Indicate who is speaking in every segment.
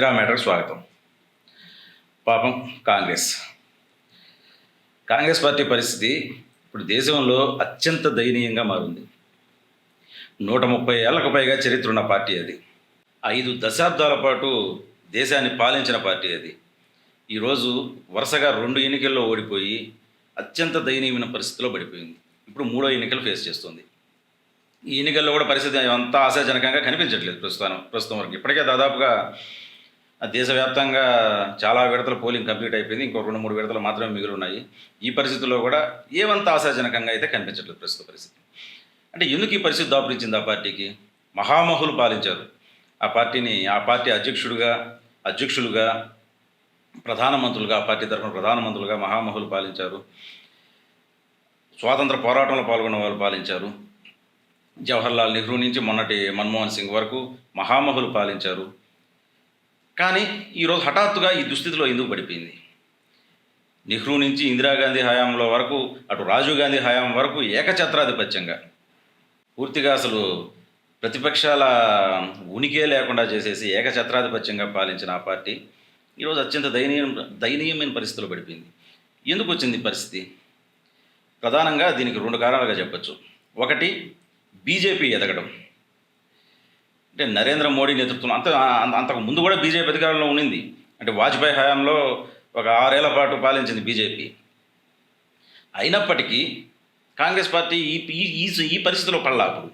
Speaker 1: అందరికీ మ్యాటర్ మ్యాటర్కి స్వాగతం. పాపం కాంగ్రెస్. కాంగ్రెస్ పార్టీ పరిస్థితి ఇప్పుడు దేశంలో అత్యంత దయనీయంగా మారింది. నూట ముప్పై ఏళ్ళకు పైగా చరిత్ర ఉన్న పార్టీ అది. ఐదు దశాబ్దాల పాటు దేశాన్ని పాలించిన పార్టీ అది. ఈరోజు వరుసగా రెండు ఎన్నికల్లో ఓడిపోయి అత్యంత దయనీయమైన పరిస్థితిలో పడిపోయింది. ఇప్పుడు మూడో ఎన్నికలు ఫేస్ చేస్తుంది. ఈ ఎన్నికల్లో కూడా పరిస్థితి అంత ఆశాజనకంగా కనిపించట్లేదు ప్రస్తుతం ప్రస్తుతం వరకు. ఇప్పటికే దాదాపుగా దేశవ్యాప్తంగా చాలా విడతల పోలింగ్ కంప్లీట్ అయిపోయింది. ఇంకో రెండు మూడు విడతలు మాత్రమే మిగిలి ఉన్నాయి ఈ పరిస్థితుల్లో కూడా ఏమంత ఆశాజనకంగా అయితే కనిపించట్లేదు ప్రస్తుత పరిస్థితి. అంటే ఎందుకు ఈ పరిస్థితి దాపురించింది ఆ పార్టీకి? మహామహులు పాలించారు. ఆ పార్టీని ఆ పార్టీ అధ్యక్షుడుగా అధ్యక్షులుగా ప్రధానమంత్రులుగా ఆ పార్టీ తరఫున ప్రధానమంత్రులుగా మహామహులు పాలించారు. స్వాతంత్ర పోరాటంలో పాల్గొన్న వాళ్ళు పాలించారు. జవహర్లాల్ నెహ్రూ నుంచి మొన్నటి మన్మోహన్ సింగ్ వరకు మహామహులు పాలించారు. కానీ ఈరోజు హఠాత్తుగా ఈ దుస్థితిలో ఎందుకు పడిపోయింది? నెహ్రూ నుంచి ఇందిరాగాంధీ హయాంలో వరకు అటు రాజీవ్ గాంధీ హయాం వరకు ఏకఛత్రాధిపత్యంగా. పూర్తిగా అసలు ప్రతిపక్షాల ఉనికే లేకుండా చేసేసి ఏకఛత్రాధిపత్యంగా పాలించిన ఆ పార్టీ ఈరోజు అత్యంత దయనీయం దయనీయమైన పరిస్థితిలో పడిపోయింది. ఎందుకు వచ్చింది పరిస్థితి? ప్రధానంగా దీనికి రెండు కారణాలుగా చెప్పచ్చు. ఒకటి బీజేపీ ఎదగడం. అంటే నరేంద్ర మోడీ నేతృత్వం అంత అంతకు ముందు కూడా బీజేపీ అధికారంలో ఉండింది. అంటే వాజ్పేయి హయాంలో ఒక ఆరేళ్ళ పాటు పాలించింది బీజేపీ. అయినప్పటికీ కాంగ్రెస్ పార్టీ ఈ ఈ- ఈ పరిస్థితిలో పడలా అప్పుడు.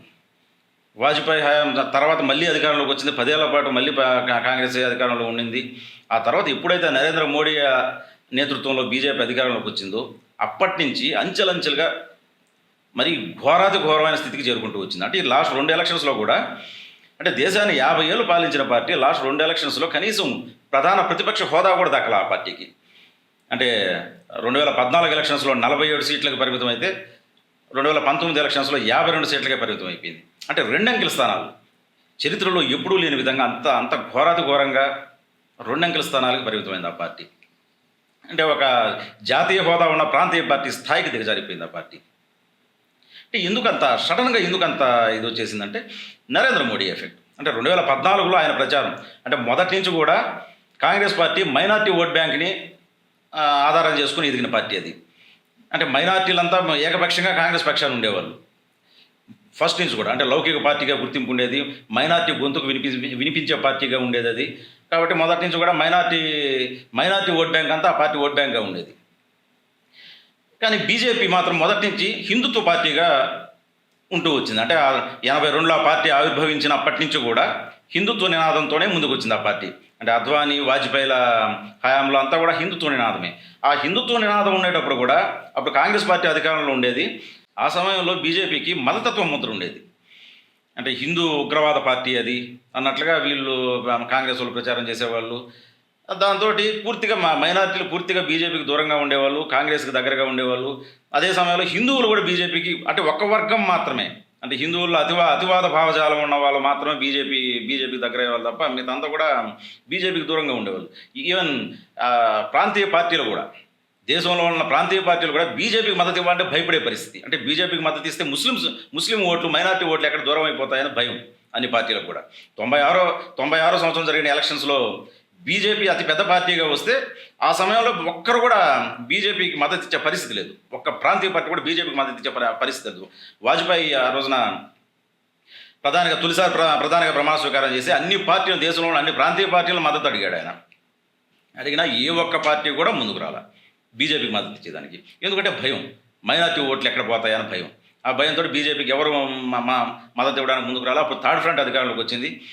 Speaker 1: వాజ్పేయి హయాం తర్వాత మళ్ళీ అధికారంలోకి వచ్చింది పదేళ్ళ పాటు మళ్ళీ కాంగ్రెస్ అధికారంలో ఉండింది. ఆ తర్వాత ఎప్పుడైతే నరేంద్ర మోడీ నేతృత్వంలో బీజేపీ అధికారంలోకి వచ్చిందో అప్పటి నుంచి అంచెలంచెలుగా మరి ఘోరాతి ఘోరమైన స్థితికి చేరుకుంటూ వచ్చింది. అంటే ఈ లాస్ట్ రెండు ఎలక్షన్స్లో కూడా అంటే దేశాన్ని యాభై ఏళ్ళు పాలించిన పార్టీ లాస్ట్ రెండు ఎలక్షన్స్లో కనీసం ప్రధాన ప్రతిపక్ష హోదా కూడా దక్కల ఆ పార్టీకి. అంటే రెండు వేల పద్నాలుగు ఎలక్షన్స్లో నలభై ఏడు సీట్లకు పరిమితం అయితే రెండు వేల పంతొమ్మిది ఎలక్షన్స్లో యాభై రెండు సీట్లకే పరిమితం అయిపోయింది. అంటే రెండంకెల స్థానాలు. చరిత్రలో ఎప్పుడూ లేని విధంగా అంత అంత ఘోరాతి ఘోరంగా రెండంకెల స్థానాలకు పరిమితమైంది ఆ పార్టీ. అంటే ఒక జాతీయ హోదా ఉన్న ప్రాంతీయ పార్టీ స్థాయికి దిగజారిపోయింది ఆ పార్టీ. అంటే ఎందుకంత సడన్గా ఎందుకంత ఇది వచ్చేసిందంటే నరేంద్ర మోడీ ఎఫెక్ట్. అంటే రెండు వేల పద్నాలుగులో ఆయన ప్రచారం. అంటే మొదటి నుంచి కూడా కాంగ్రెస్ పార్టీ మైనార్టీ ఓట్ బ్యాంక్ని ఆధారం చేసుకుని ఎదిగిన పార్టీ అది. అంటే మైనార్టీలంతా ఏకపక్షంగా కాంగ్రెస్ పక్షాన్ని ఉండేవాళ్ళు. ఫస్ట్ నుంచి కూడా. అంటే లౌకిక పార్టీగా గుర్తింపు ఉండేది. మైనార్టీ గొంతుకు వినిపి వినిపించే పార్టీగా ఉండేది అది. కాబట్టి మొదటి నుంచి కూడా మైనార్టీ మైనార్టీ ఓట్ బ్యాంక్ అంతా ఆ పార్టీ ఓట్ బ్యాంక్గా ఉండేది. కానీ బీజేపీ మాత్రం మొదటి నుంచి హిందుత్వ పార్టీగా ఉంటూ వచ్చింది. అంటే ఎనభై రెండులో ఆ పార్టీ ఆవిర్భవించినప్పటి నుంచి కూడా హిందుత్వ నినాదంతోనే ముందుకు వచ్చింది ఆ పార్టీ. అంటే అద్వానీ వాజ్పేయిల హయాంలో అంతా కూడా హిందుత్వ నినాదమే. ఆ హిందుత్వ నినాదం ఉండేటప్పుడు కూడా అప్పుడు కాంగ్రెస్ పార్టీ అధికారంలో ఉండేది. ఆ సమయంలో బీజేపీకి మతతత్వం ముద్ర ఉండేది. అంటే హిందూ ఉగ్రవాద పార్టీ అది అన్నట్లుగా వీళ్ళు కాంగ్రెస్ వాళ్ళు ప్రచారం చేసేవాళ్ళు. దాంతో పూర్తిగా మా మైనార్టీలు పూర్తిగా బీజేపీకి దూరంగా ఉండేవాళ్ళు కాంగ్రెస్కి దగ్గరగా ఉండేవాళ్ళు. అదే సమయంలో హిందువులు కూడా బీజేపీకి అంటే ఒక్క వర్గం మాత్రమే. అంటే హిందువుల్లో అతివా అతివాద భావజాలం ఉన్న వాళ్ళు మాత్రమే బీజేపీ బీజేపీకి దగ్గర అయ్యేవాళ్ళు తప్ప మిగతా కూడా బీజేపీకి దూరంగా ఉండేవాళ్ళు. ఈవెన్ ప్రాంతీయ పార్టీలు కూడా. దేశంలో ఉన్న ప్రాంతీయ పార్టీలు కూడా బీజేపీకి మద్దతు ఇవ్వాలంటే భయపడే పరిస్థితి. అంటే బీజేపీకి మద్దతు ఇస్తే ముస్లిమ్స్ ముస్లిం ఓట్లు మైనార్టీ ఓట్లు ఎక్కడ దూరం అయిపోతాయని భయం అన్ని పార్టీలకు కూడా. తొంభై ఆరో తొంభై ఆరో సంవత్సరం జరిగిన ఎలక్షన్స్లో బీజేపీ అతి పెద్ద పార్టీగా వస్తే ఆ సమయంలో ఒక్కరు కూడా బీజేపీకి మద్దతు ఇచ్చే పరిస్థితి లేదు. ఒక్క ప్రాంతీయ పార్టీ కూడా బీజేపీకి మద్దతు ఇచ్చే పరిస్థితి లేదు. వాజ్పేయి ఆ రోజున ప్రధానిగా తొలిసారి ప్ర ప్రధానిగా ప్రమాణ స్వీకారం చేసి అన్ని పార్టీలు దేశంలో అన్ని ప్రాంతీయ పార్టీలు మద్దతు అడిగాడు ఆయన. అడిగినా ఏ ఒక్క పార్టీ కూడా ముందుకు రాల. బీజేపీకి మద్దతు ఇచ్చేదానికి. ఎందుకంటే భయం. మైనార్టీ ఓట్లు ఎక్కడ పోతాయని భయం. ఆ భయంతో బీజేపీకి ఎవరు మా మా- మద్దతు ఇవ్వడానికి ముందుకు రాలా? అప్పుడు థర్డ్ ఫ్రంట్ అధికారంలోకి వచ్చింది.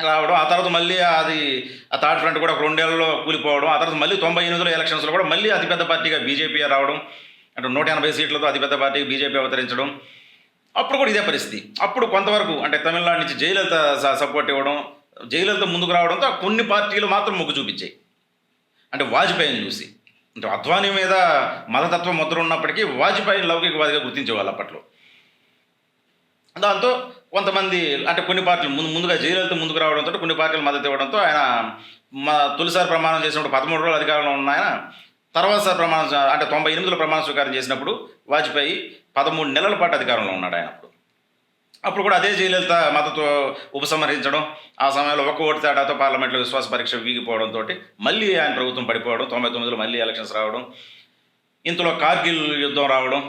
Speaker 1: రావడం ఆ తర్వాత మళ్ళీ అది ఆ థర్డ్ ఫ్రంట్ కూడా ఒక రెండేళ్ళలో కూలిపోవడం ఆ తర్వాత మళ్ళీ తొంభై ఎనిమిదిలో ఎలక్షన్స్లో కూడా మళ్ళీ అతిపెద్ద పార్టీగా బీజేపీ రావడం అంటే నూట ఎనభై సీట్లతో అతిపెద్ద పార్టీకి బీజేపీ అవతరించడం. అప్పుడు కూడా ఇదే పరిస్థితి. అప్పుడు కొంతవరకు అంటే తమిళనాడు నుంచి జయలలిత సపోర్ట్ ఇవ్వడం జయలలిత ముందుకు రావడంతో కొన్ని పార్టీలు మాత్రం మొగ్గు చూపించాయి. అంటే వాజ్పేయిని చూసి. అంటే అద్వానీ మీద మతతత్వం ముద్ర ఉన్నప్పటికీ వాజ్పేయిని లౌకికవాదిగా గుర్తించేవాళ్ళు అప్పట్లో. దాంతో కొంతమంది అంటే కొన్ని పార్టీలు ముందు ముందుగా జయలలిత ముందుకు రావడంతో కొన్ని పార్టీలు మద్దతు ఇవ్వడంతో ఆయన మా తొలిసారి ప్రమాణం చేసినప్పుడు పదమూడు రోజులు అధికారంలో ఉన్న ఆయన తర్వాతసారి ప్రమాణం అంటే తొంభై ఎనిమిదిలో ప్రమాణ స్వీకారం చేసినప్పుడు వాజ్పేయి పదమూడు నెలల పాటు అధికారంలో ఉన్నాడు ఆయన అప్పుడు. అప్పుడు కూడా అదే జయలలిత మద్దతు ఉపసంహరించడం ఆ సమయంలో ఒక్క ఓటు తేడాతో పార్లమెంట్లో విశ్వాస పరీక్ష వీగిపోవడంతో మళ్ళీ ఆయన ప్రభుత్వం పడిపోవడం తొంభై తొమ్మిదిలో మళ్ళీ ఎలక్షన్స్ రావడం ఇంతలో కార్గిల్ యుద్ధం రావడం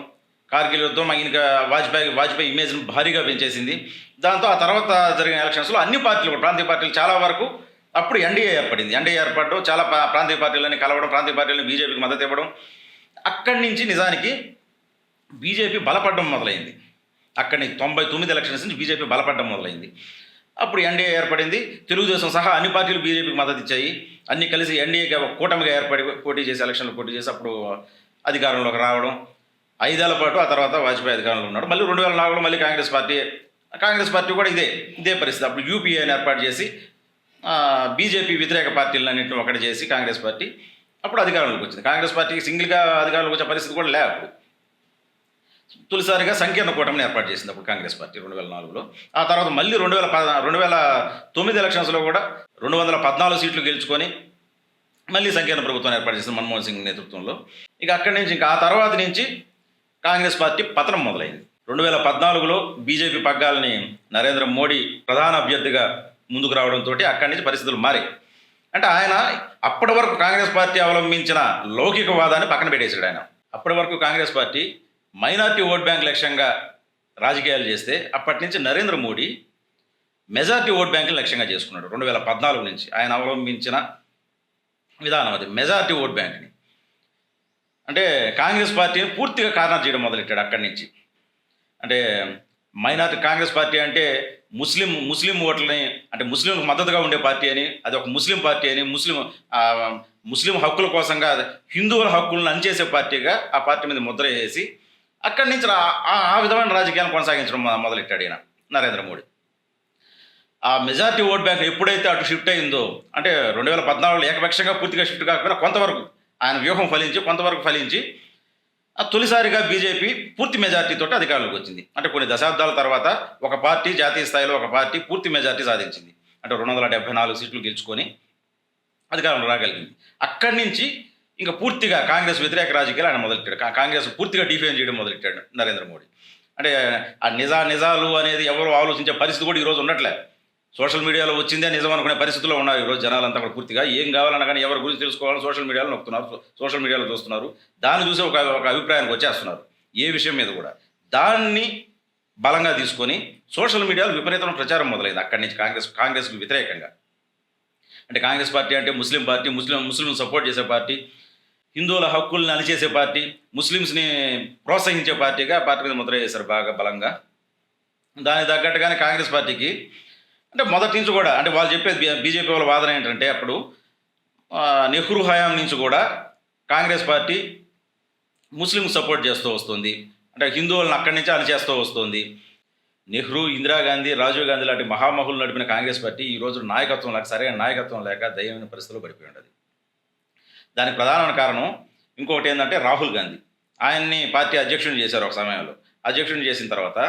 Speaker 1: కార్గిల్ యుద్ధం ఈయనకి వాజ్పేయి వాజ్పేయి ఇమేజ్ను భారీగా పెంచేసింది. దాంతో ఆ తర్వాత జరిగిన ఎలక్షన్స్లో అన్ని పార్టీలు ప్రాంతీయ పార్టీలు చాలా వరకు అప్పుడు ఎన్డీఏ ఏర్పడింది. ఎన్డీఏ ఏర్పడడం చాలా ప్రాంతీయ పార్టీలని కలవడం ప్రాంతీయ పార్టీలను బీజేపీకి మద్దతు ఇవ్వడం అక్కడి నుంచి నిజానికి బీజేపీ బలపడడం మొదలైంది. అక్కడి నుంచి తొంభై తొమ్మిది ఎలక్షన్స్ నుంచి బీజేపీ బలపడడం మొదలైంది. అప్పుడు ఎన్డీఏ ఏర్పడింది. తెలుగుదేశం సహా అన్ని పార్టీలు బీజేపీకి మద్దతు ఇచ్చాయి. అన్ని కలిసి ఎన్డీఏగా కూటమిగా ఏర్పడి పోటీ చేసి ఎలక్షన్లు పోటీ చేసి అప్పుడు అధికారంలోకి రావడం ఐదేళ్ళ పాటు ఆ తర్వాత వాజ్పేయి అధికారంలో ఉన్నాడు. మళ్ళీ రెండు వేల నాలుగులో మళ్ళీ కాంగ్రెస్ పార్టీ కాంగ్రెస్ పార్టీ కూడా ఇదే ఇదే పరిస్థితి. అప్పుడు యూపీఏని ఏర్పాటు చేసి బీజేపీ వ్యతిరేక పార్టీలన్నింటిని ఒకటి చేసి కాంగ్రెస్ పార్టీ అప్పుడు అధికారంలోకి వచ్చింది. కాంగ్రెస్ పార్టీకి సింగిల్గా అధికారంలోకి వచ్చే పరిస్థితి కూడా లే అప్పుడు. తొలిసారిగా సంకీర్ణ కూటమిని ఏర్పాటు చేసింది అప్పుడు కాంగ్రెస్ పార్టీ రెండు వేల నాలుగులో. ఆ తర్వాత మళ్ళీ రెండు వేల పద రెండు వేల తొమ్మిది ఎలక్షన్స్లో కూడా రెండు వందల పద్నాలుగు సీట్లు గెలుచుకొని మళ్ళీ సంకీర్ణ ప్రభుత్వం ఏర్పాటు చేసింది మన్మోహన్ సింగ్ నేతృత్వంలో. ఇక అక్కడి నుంచి ఇంకా ఆ తర్వాత నుంచి కాంగ్రెస్ పార్టీ పతనం మొదలైంది. రెండు వేల పద్నాలుగులో బీజేపీ పగ్గాలని నరేంద్ర మోడీ ప్రధాన అభ్యర్థిగా ముందుకు రావడంతో అక్కడి నుంచి పరిస్థితులు మారాయి. అంటే ఆయన అప్పటి వరకు కాంగ్రెస్ పార్టీ అవలంబించిన లౌకికవాదాన్ని పక్కన పెట్టేశాడు ఆయన. అప్పటి వరకు Congress party minority vote bank లక్ష్యంగా రాజకీయాలు చేస్తే అప్పటి నుంచి నరేంద్ర మోడీ మెజార్టీ ఓట్ బ్యాంకుని లక్ష్యంగా చేసుకున్నాడు. రెండు వేల పద్నాలుగు నుంచి ఆయన అవలంబించిన విధానం అది. మెజార్టీ ఓట్ బ్యాంక్ని. అంటే కాంగ్రెస్ పార్టీని పూర్తిగా కార్నర్ చేయడం మొదలెట్టాడు అక్కడి నుంచి. అంటే మైనార్టీ కాంగ్రెస్ పార్టీ అంటే ముస్లిం ముస్లిం ఓట్లని అంటే ముస్లింలకు మద్దతుగా ఉండే పార్టీ అని అది ఒక ముస్లిం పార్టీ అని ముస్లిం ముస్లిం హక్కుల కోసంగా హిందువుల హక్కులను అంచేసే పార్టీగా ఆ పార్టీ మీద ముద్ర వేసి అక్కడి నుంచి ఆ విధమైన రాజకీయాలను కొనసాగించడం మొదలెట్టాడు ఈయన నరేంద్ర మోడీ. ఆ మెజార్టీ ఓట్ బ్యాంక్ ఎప్పుడైతే అటు షిఫ్ట్ అయిందో అంటే రెండు వేల పద్నాలుగులో ఏకపక్షంగా పూర్తిగా షిఫ్ట్ కాకపోయినా కొంతవరకు ఆయన వ్యూహం ఫలించి కొంతవరకు ఫలించి ఆ తొలిసారిగా బీజేపీ పూర్తి మెజార్టీతో అధికారంలోకి వచ్చింది. అంటే కొన్ని దశాబ్దాల తర్వాత ఒక పార్టీ జాతీయ స్థాయిలో ఒక పార్టీ పూర్తి మెజార్టీ సాధించింది. అంటే రెండు వందల డెబ్బై నాలుగు సీట్లు గెలుచుకొని అధికారంలో రాగలిగింది. అక్కడి నుంచి ఇంకా పూర్తిగా కాంగ్రెస్ వ్యతిరేక రాజకీయాలు ఆయన మొదలెట్టాడు. కాంగ్రెస్ పూర్తిగా డిఫెండ్ చేయడం మొదలెట్టాడు నరేంద్ర మోడీ. అంటే ఆ నిజా నిజాలు అనేది ఎవరు ఆలోచించే పరిస్థితి కూడా ఈరోజు ఉండట్లేదు సోషల్ మీడియాలో వచ్చిందే నిజం అనుకునే పరిస్థితుల్లో ఉన్నారు ఈరోజు జనాలంతా కూడా పూర్తిగా. ఏం కావాలన్నా కానీ ఎవరి గురించి తెలుసుకోవాలని సోషల్ మీడియాలో నొక్కుతున్నారు సోషల్ మీడియాలో చూస్తున్నారు. దాన్ని చూసి ఒక ఒక అభిప్రాయానికి వచ్చేస్తున్నారు ఏ విషయం మీద కూడా. దాన్ని బలంగా తీసుకొని సోషల్ మీడియాలో విపరీతమైన ప్రచారం మొదలైంది అక్కడి నుంచి కాంగ్రెస్ కాంగ్రెస్కు వ్యతిరేకంగా. అంటే కాంగ్రెస్ పార్టీ అంటే Muslim party Muslim Muslim support చేసే పార్టీ హిందువుల హక్కుల్ని అలిచేసే పార్టీ ముస్లిమ్స్ని ప్రోత్సహించే పార్టీగా పార్టీ మీద ముద్ర చేశారు బాగా బలంగా. దానికి తగ్గట్టుగానే కాంగ్రెస్ పార్టీకి అంటే మొదటి నుంచి కూడా అంటే వాళ్ళు చెప్పేది బీజేపీ వాళ్ళ వాదన ఏంటంటే అప్పుడు నెహ్రూ హయాం నుంచి కూడా కాంగ్రెస్ పార్టీ ముస్లిం సపోర్ట్ చేస్తూ వస్తుంది. అంటే హిందువులను అక్కడి నుంచి అణిచేస్తూ వస్తుంది. నెహ్రూ ఇందిరాగాంధీ రాజీవ్ గాంధీ లాంటి మహామహులు నడిపిన కాంగ్రెస్ పార్టీ ఈ రోజు నాయకత్వం లేక సరైన నాయకత్వం లేక దయమైన పరిస్థితిలో పడిపోయి ఉండదు. దానికి ప్రధానమైన కారణం ఇంకొకటి ఏంటంటే రాహుల్ గాంధీ. ఆయన్ని పార్టీ అధ్యక్షుడు చేశారు ఒక సమయంలో. అధ్యక్షుడు చేసిన తర్వాత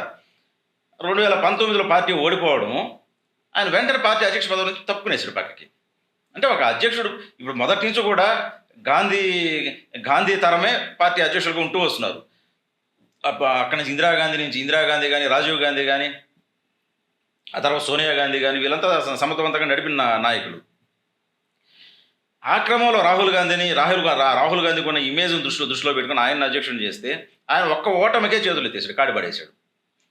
Speaker 1: రెండు వేల పంతొమ్మిదిలో పార్టీ ఓడిపోవడము ఆయన వెంటనే పార్టీ అధ్యక్ష పదవి నుంచి తప్పుకునేసాడు పక్కకి. అంటే ఒక అధ్యక్షుడు ఇప్పుడు మొదటి నుంచి కూడా గాంధీ గాంధీ తరమే పార్టీ అధ్యక్షులుగా ఉంటూ వస్తున్నారు. అక్కడి నుంచి ఇందిరాగాంధీ నుంచి ఇందిరాగాంధీ కానీ రాజీవ్ గాంధీ కానీ ఆ తర్వాత సోనియా గాంధీ కానీ వీళ్ళంతా సమర్థవంతంగా నడిపిన నాయకులు. ఆ క్రమంలో రాహుల్ గాంధీని రాహుల్ రాహుల్ గాంధీ ఉన్న ఇమేజ్ దృష్టిలో దృష్టిలో పెట్టుకుని ఆయన అధ్యక్షుడు చేస్తే ఆయన ఒక్క ఓటమికే చేతులు ఎత్తేసాడు కాడి పడేశాడు.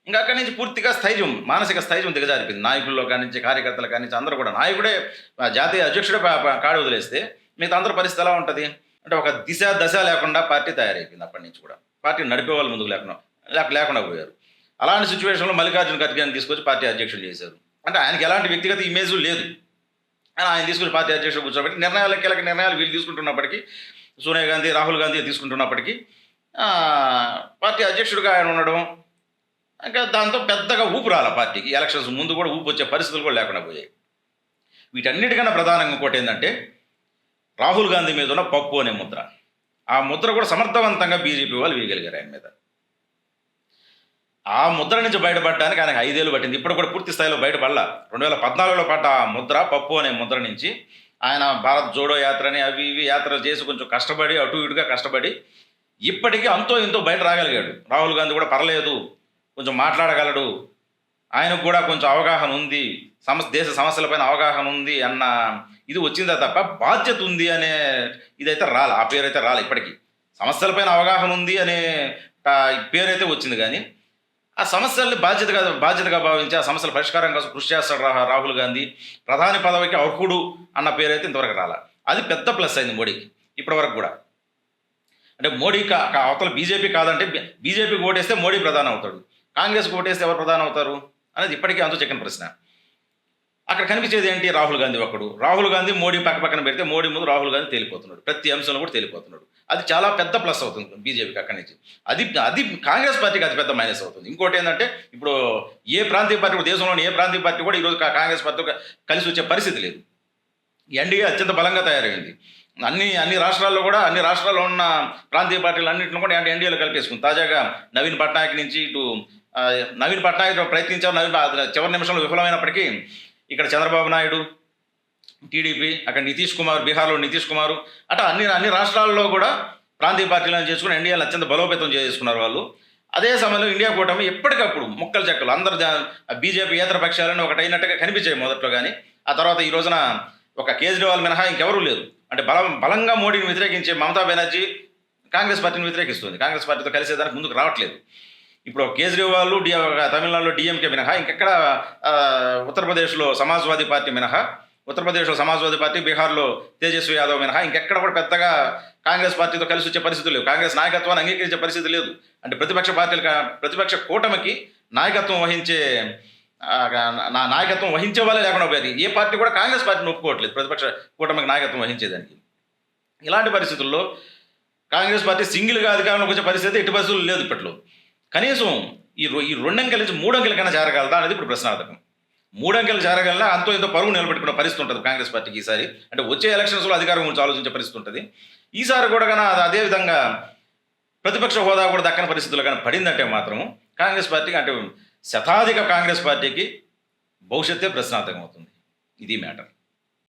Speaker 1: ఇంకా అక్కడి నుంచి పూర్తిగా స్థైర్యం మానసిక స్థైర్యం దిగజారిపోయింది. నాయకుల్లో కానీ నుంచి కార్యకర్తల కానీ నుంచి అందరూ కూడా. నాయకుడే జాతీయ అధ్యక్షుడే కాడు కాడి వదిలేస్తే మిగతా అందరి పరిస్థితి ఎలా ఉంటుంది? అంటే ఒక దిశ దశ లేకుండా పార్టీ తయారైపోయింది అప్పటి నుంచి కూడా. పార్టీ నడిపే వాళ్ళు ముందుకు లేకుండా లేక లేకుండా పోయారు. అలాంటి సిచ్యువేషన్లో మల్లికార్జున ఖర్గే తీసుకొచ్చి పార్టీ అధ్యక్షుడు చేశారు. అంటే ఆయనకి ఎలాంటి వ్యక్తిగత ఇమేజ్ లేదు. అని ఆయన తీసుకుని పార్టీ అధ్యక్షుడు కూర్చోబెట్టి నిర్ణయాలు కీలక నిర్ణయాలు వీళ్ళు తీసుకుంటున్నప్పటికీ సోనియా గాంధీ రాహుల్ గాంధీ తీసుకుంటున్నప్పటికీ పార్టీ అధ్యక్షుడిగా ఆయన ఉండడం ఇంకా దాంతో పెద్దగా ఊపు రాల పార్టీకి. ఎలక్షన్స్ ముందు కూడా ఊపు వచ్చే పరిస్థితులు కూడా లేకుండా పోయాయి. వీటన్నిటికన్నా ప్రధానంగా ఇంకోటి ఏంటంటే రాహుల్ గాంధీ మీద ఉన్న పప్పు అనే ముద్ర. ఆ ముద్ర కూడా సమర్థవంతంగా బీజేపీ వాళ్ళు వేయగలిగారు ఆయన మీద. ఆ ముద్ర నుంచి బయటపడడానికి ఆయనకు ఐదేళ్ళు పట్టింది. ఇప్పుడు కూడా పూర్తి స్థాయిలో బయటపడలా. రెండు వేల పద్నాలుగులో పాటు ఆ ముద్ర పప్పు అనే ముద్ర నుంచి ఆయన భారత్ జోడో యాత్రని అవి ఇవి యాత్రలు చేసి కొంచెం కష్టపడి అటు ఇటుగా కష్టపడి ఇప్పటికీ అంతో ఇంతో బయట రాగలిగాడు. రాహుల్ గాంధీ కూడా పర్లేదు. కొంచెం మాట్లాడగలడు. ఆయనకు కూడా కొంచెం అవగాహన ఉంది. సమ దేశ సమస్యలపైన అవగాహన ఉంది అన్న ఇది వచ్చిందా తప్ప బాధ్యత ఉంది అనే ఇదైతే రాలే ఆ పేరు అయితే రాలే ఇప్పటికీ. సమస్యలపైన అవగాహన ఉంది అనే పేరైతే వచ్చింది కానీ ఆ సమస్యల్ని బాధ్యతగా బాధ్యతగా భావించి ఆ సమస్యల పరిష్కారం కోసం కృషి చేస్తాడు రా- రాహుల్ గాంధీ. ప్రధాని పదవికి అర్హుడు అన్న పేరైతే ఇంతవరకు రాల. అది పెద్ద ప్లస్ అయింది మోడీకి ఇప్పటి వరకు కూడా. అంటే మోడీ కా- కా- అవతల బీజేపీ కాదంటే బీజేపీకి ఓటేస్తే మోడీ ప్రధాని అవుతాడు. కాంగ్రెస్ ఓటేస్తే ఎవరు ప్రధానం అవుతారు అనేది ఇప్పటికీ అంతు చిక్కని ప్రశ్న. అక్కడ కనిపించేది ఏంటి? రాహుల్ గాంధీ ఒక్కడు రాహుల్ గాంధీ మోడీ పక్క పక్కన పెడితే మోడీ ముందు రాహుల్ గాంధీ తేలిపోతున్నాడు. ప్రతి అంశంలో కూడా తేలిపోతున్నాడు. అది చాలా పెద్ద ప్లస్ అవుతుంది బీజేపీకి అక్కడి నుంచి. అది అది కాంగ్రెస్ పార్టీకి అది పెద్ద మైనస్ అవుతుంది. ఇంకోటి ఏంటంటే ఇప్పుడు ఏ ప్రాంతీయ పార్టీ కూడా దేశంలోని ఏ ప్రాంతీయ పార్టీ కూడా ఈరోజు కాంగ్రెస్ పార్టీతో కలిసి వచ్చే పరిస్థితి లేదు. ఎన్డీఏ అత్యంత బలంగా తయారైంది. అన్ని అన్ని రాష్ట్రాల్లో కూడా అన్ని రాష్ట్రాల్లో ఉన్న ప్రాంతీయ పార్టీలు అన్నింటిని కూడా ఎన్డీఏలో కలిపేసుకుంది. తాజాగా నవీన్ పట్నాయక్ నుంచి ఇటు నవీన్ పట్నాయక్ ప్రయత్నించారు. నవీన్ చివరి నిమిషంలో విఫలమైనప్పటికీ ఇక్కడ చంద్రబాబు నాయుడు టీడీపీ అక్కడ నితీష్ కుమార్ బీహార్లో నితీష్ కుమార్ అట్లా అన్ని అన్ని రాష్ట్రాల్లో కూడా ప్రాంతీయ పార్టీలను చేసుకుని ఎన్డీఏలు అత్యంత బలోపేతం చేసుకున్నారు వాళ్ళు. అదే సమయంలో ఇండియా కూటమి ఎప్పటికప్పుడు ముక్కలు చెక్కలు అందరు బీజేపీ ఏతర పక్షాలను ఒకటైనట్టుగా కనిపించాయి మొదట్లో కానీ ఆ తర్వాత ఈ రోజున ఒక కేజ్రీవాల్ మినహా ఇంకెవరూ లేరు. అంటే బలం బలంగా మోడీని వ్యతిరేకించే మమతా బెనర్జీ కాంగ్రెస్ పార్టీని వ్యతిరేకిస్తుంది. కాంగ్రెస్ పార్టీతో కలిసేదానికి ముందుకు రావట్లేదు. ఇప్పుడు కేజ్రీవాల్ డి తమిళనాడులో డిఎంకే మినహా ఇంకెక్కడ ఉత్తరప్రదేశ్లో సమాజ్వాదీ పార్టీ మినహా ఉత్తరప్రదేశ్లో సమాజ్వాదీ పార్టీ బీహార్లో తేజస్వి యాదవ్ మినహా ఇంకెక్కడ కూడా పెద్దగా కాంగ్రెస్ పార్టీతో కలిసి వచ్చే పరిస్థితి లేవు కాంగ్రెస్ నాయకత్వాన్ని అంగీకరించే పరిస్థితి లేదు. అంటే ప్రతిపక్ష పార్టీలు ప్రతిపక్ష కూటమికి నాయకత్వం వహించే నా నాయకత్వం వహించే వాళ్ళే లేకుండా పోయేది. ఏ పార్టీ కూడా కాంగ్రెస్ పార్టీని ఒప్పుకోవట్లేదు ప్రతిపక్ష కూటమికి నాయకత్వం వహించేదానికి. ఇలాంటి పరిస్థితుల్లో కాంగ్రెస్ పార్టీ సింగిల్గా అధికారంలోకి వచ్చే పరిస్థితి ఎట్టి పరిస్థితులు లేదు ఇప్పట్లో. కనీసం ఈ ఈ రెండుంకెల నుంచి మూడు చేరగలదా అనేది ఇప్పుడు ప్రశ్నార్థకం. మూడు అంకెలు చేరగలనా అంతో ఎంతో పరువు నిలబెట్టుకున్న పరిస్థితి ఉంటుంది కాంగ్రెస్ పార్టీకి ఈసారి. అంటే వచ్చే ఎలక్షన్స్లో అధికారం గురించి ఆలోచించే పరిస్థితి ఉంటుంది. ఈసారి కూడా కానీ అది అదే విధంగా ప్రతిపక్ష హోదా కూడా దక్కని పరిస్థితులు కానీ పడిందంటే మాత్రం కాంగ్రెస్ పార్టీకి అంటే శతాధిక కాంగ్రెస్ పార్టీకి భవిష్యత్తే ప్రశ్నార్థకం అవుతుంది. ఇది మ్యాటర్.